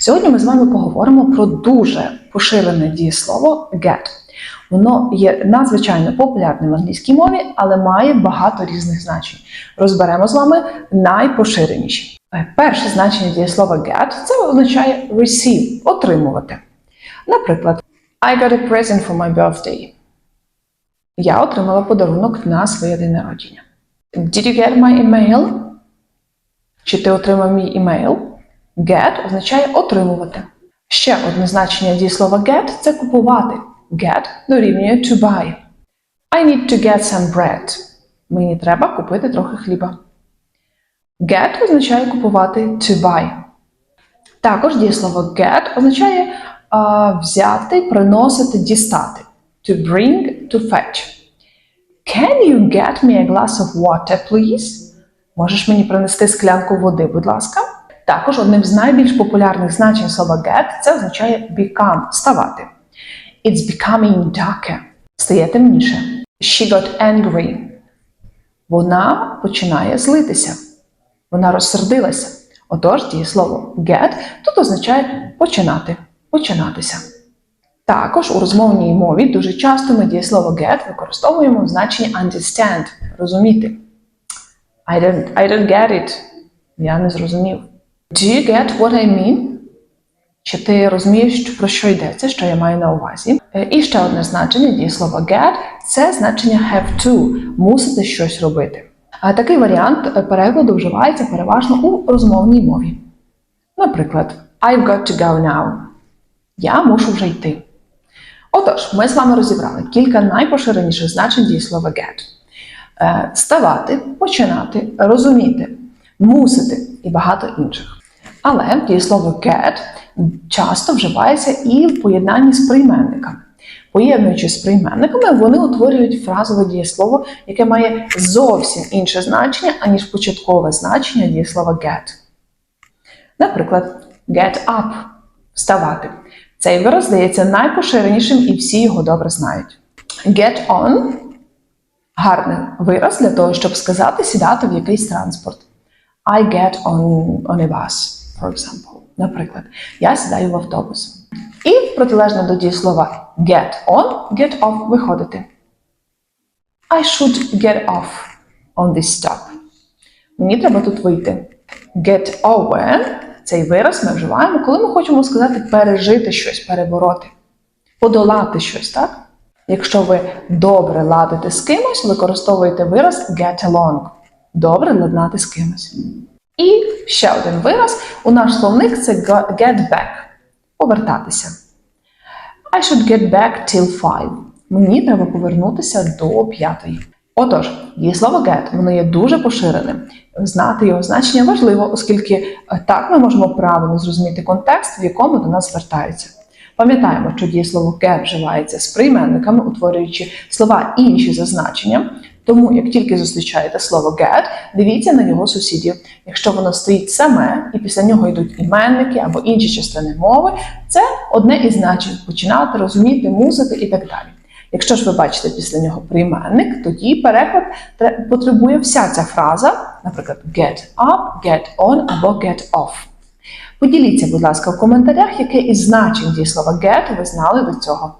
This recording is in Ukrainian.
Сьогодні ми з вами поговоримо про дуже поширене дієслово get. Воно є надзвичайно популярним в англійській мові, але має багато різних значень. Розберемо з вами найпоширеніші. Е, Перше значення дієслова get це означає receive отримувати. Наприклад, I got a present for my birthday. Я отримала подарунок на своє день народження. Did you get my email? Чи ти отримав мій імейл? Get означає отримувати. Ще одне значення дієслова get це купувати. Get дорівнює to buy. I need to get some bread. Мені треба купити трохи хліба. Get означає купувати to buy. Також дієслово get означає а, взяти, приносити, дістати. To bring, to fetch. Can you get me a glass of water, please? Можеш мені принести склянку води, будь ласка. Також одним з найбільш популярних значень слова get це означає become ставати. It's becoming darker. Стає темніше. She got angry. Вона починає злитися. Вона розсердилася. Отож, дієслово get тут означає починати, починатися. Також у розмовній мові дуже часто ми дієслово get використовуємо в значенні understand розуміти. I don't, I don't get it. Я не зрозумів. Do you get what I mean? Чи ти розумієш, про що йдеться, що я маю на увазі? Е, І ще одне значення дієслова get це значення have to мусити щось робити. Такий варіант е, перекладу вживається переважно у розмовній мові. Наприклад, I've got to go now. Я мушу вже йти. Отож, ми з вами розібрали кілька найпоширеніших значень дієслова get. Е, Ставати, починати, розуміти, мусити і багато інших. Але дієслово get часто вживається і в поєднанні з прийменниками. Поєднуючи з прийменниками, вони утворюють фразове дієслово, яке має зовсім інше значення, аніж початкове значення дієслова get. Наприклад, get up вставати. Цей вираз здається найпоширенішим і всі його добре знають. Get on гарний вираз для того, щоб сказати сідати в якийсь транспорт. I get on, on a bus, for example. Наприклад, я сідаю в автобус. І протилежно до дієслова get on, get off виходити. I should get off on this stop. Мені треба тут вийти. Get over цей вираз ми вживаємо, коли ми хочемо сказати пережити щось, перебороти, подолати щось, так? Якщо ви добре ладите з кимось, використовуєте вираз get along. Добре ладнати з кимось. І ще один вираз у наш словник це get back повертатися. I should get back till five. Мені треба повернутися до п'ятої. Отож, дієслово get воно є дуже поширеним. Знати його значення важливо, оскільки е, так ми можемо правильно зрозуміти контекст, в якому до нас звертаються. Пам'ятаємо, що дієслово get вживається з прийменниками, утворюючи слова інші за значенням. Тому, як тільки зустрічаєте слово get, дивіться на його сусідів. Якщо воно стоїть саме і після нього йдуть іменники або інші частини мови, це одне із значень починати розуміти, мусити і так далі. Якщо ж ви бачите після нього прийменник, тоді переклад потребує вся ця фраза, наприклад, get up, get on або get off. Поділіться, будь ласка, в коментарях, яке із значень дієслова get ви знали до цього.